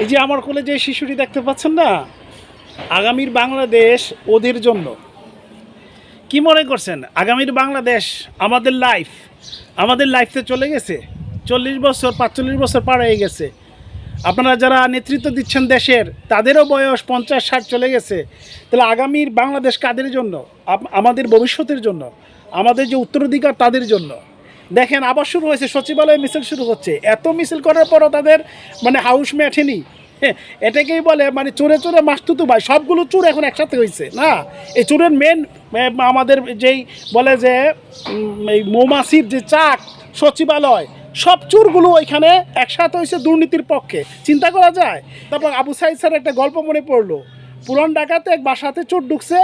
এই যে আমার কোলে যে শিশুটি দেখতে পাচ্ছেন না, আগামীর বাংলাদেশ ওদের জন্য। কি মনে করছেন? আগামীর বাংলাদেশ আমাদের লাইফ আমাদের লাইফতে চলে গেছে? চল্লিশ বছর, পাঁচচল্লিশ বছর পার হয়ে গেছে। আপনারা যারা নেতৃত্ব দিচ্ছেন দেশের, তাদেরও বয়স পঞ্চাশ, ষাট চলে গেছে। তাহলে আগামীর বাংলাদেশ কাদের জন্য? আমাদের ভবিষ্যতের জন্য? আমাদের যে উত্তরাধিকার তাদের জন্য? দেখেন আবার শুরু হয়েছে সচিবালয়ে মিছিল শুরু হচ্ছে। এত মিছিল করার পরও তাদের মানে হাউস হ্যাঁ, এটাকেই বলে মানে চোরে চোরে মাস্তুতু ভাই সবগুলো চোর এখন একসাথে হয়েছে না? এই চোরের মেন আমাদের যেই বলে যে এই মৌমাছির যে চাক সচিবালয় সব চোরগুলো ওইখানে একসাথে হয়েছে দুর্নীতির পক্ষে। চিন্তা করা যায়? তারপর আবু সাইদ স্যার একটা গল্প মনে পড়ল। পুরান ঢাকাতে এক বাসাতে চোর ঢুকছে।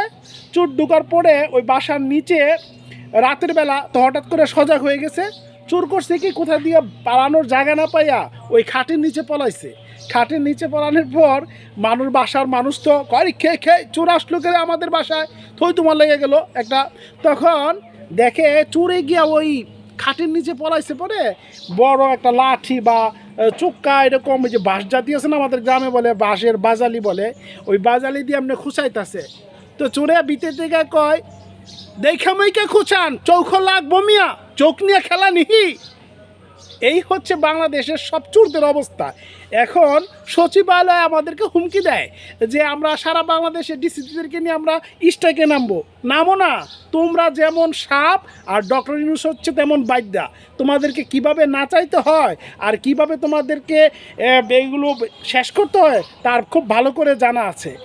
চোর ঢুকার পরে ওই বাসার নিচে রাতের বেলা তো হঠাৎ করে সজাগ হয়ে গেছে। চোর করছে কি, কোথা দিয়ে পালানোর জায়গা না পাইয়া ওই খাটের নিচে পলাইছে। খাটের নিচে পলানোর পর মানুষ বাসার মানুষ তো কয় খেয়ে খেয়ে, চোর আসলো করে আমাদের বাসায়? থই তোমার লেগে গেল একটা। তখন দেখে চোরে গিয়া ওই খাটের নিচে পলাইছে পরে বড় একটা লাঠি বা চুক্কা এরকম ওই যে বাঁশ জাতীয় আছে না আমাদের গ্রামে বলে, বাঁশের বাজালি বলে, ওই বাজালি দিয়ে আপনি খুঁচাইতেছে। তো চোরে বিতে থেকে কয় দেখা মেয়েকে খুঁচান চৌখ লাগবো মিয়া চোখ নিয়ে খেলা নিহি। এই হচ্ছে বাংলাদেশের সব চোরদের অবস্থা। এখন সচিবালয় আমাদেরকে হুমকি দেয় যে আমরা সারা বাংলাদেশের ডিসিদেরকে নিয়ে আমরা স্ট্রাইকে নামবো। নামো না। তোমরা যেমন সাপ আর ডক্টর ইউনুস হচ্ছে তেমন বাদ্যা তোমাদেরকে কীভাবে নাচাইতে হয় আর কীভাবে তোমাদেরকে আহ, এইগুলো শেষ করতে হয় তার খুব ভালো করে জানা আছে।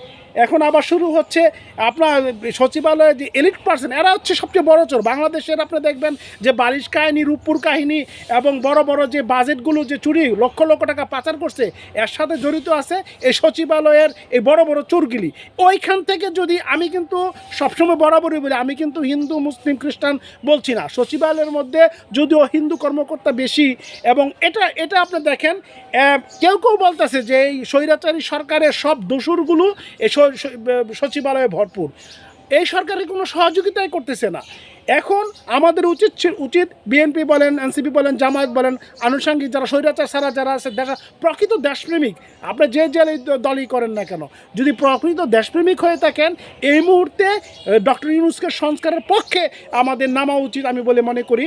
এখন আবার শুরু হচ্ছে আপনার সচিবালয়ে যে এলিট পার্সন এরা হচ্ছে সবচেয়ে বড় চোর। বাংলাদেশের আপনি দেখবেন যে বারিশ কাহিনী, রূপপুর কাহিনী এবং বড় বড় যে বাজেটগুলো যে চুরি, লক্ষ লক্ষ টাকা পাচার করছে, এর সাথে জড়িত আছে এই সচিবালয়ের এই বড় বড় চোরগুলি। ওইখান থেকে যদি আমি কিন্তু সবসময় বরাবরই বলি, আমি কিন্তু হিন্দু, মুসলিম, খ্রিস্টান বলছি না। সচিবালয়ের মধ্যে যদিও হিন্দু কর্মকর্তা বেশি এবং এটা এটা আপনি দেখেন কেউ কেউ বলতেছে যে এই স্বৈরাচারী সরকারের সব দোসরগুলো এই সচিবালয়ে ভরপুর। এই সরকারের কোনো সহযোগিতাই করতেছে না। এখন আমাদের উচিত উচিত বিএনপি বলেন এনসিপি বলেন, জামায়াত বলেন, আনুষঙ্গিক যারা স্বৈরাচার, সারা যারা আছে, দেখা, প্রকৃত দেশপ্রেমিক, আপনি যে যে দলই করেন না কেন, যদি প্রকৃত দেশপ্রেমিক হয়ে থাকেন, এই মুহূর্তে ডক্টর ইউনুসকে সংস্কারের পক্ষে আমাদের নামা উচিত আমি বলে মনে করি।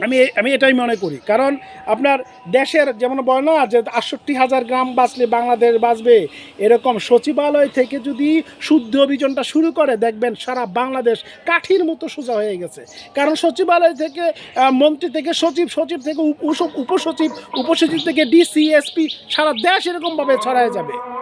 আমি আমি এটাই মনে করি। কারণ আপনার দেশের যেমন বলে না যে আটষট্টি হাজার গ্রাম বাঁচলে বাংলাদেশ বাঁচবে, এরকম সচিবালয় থেকে যদি শুদ্ধ অভিযানটা শুরু করে, দেখবেন সারা বাংলাদেশ কাঠির মতো সোজা হয়ে গেছে। কারণ সচিবালয় থেকে মন্ত্রী থেকে, সচিব সচিব থেকে, উপ- উপ- উপসচিব উপসচিব থেকে ডিসি এসপি সারা দেশ এরকমভাবে ছড়ায় যাবে।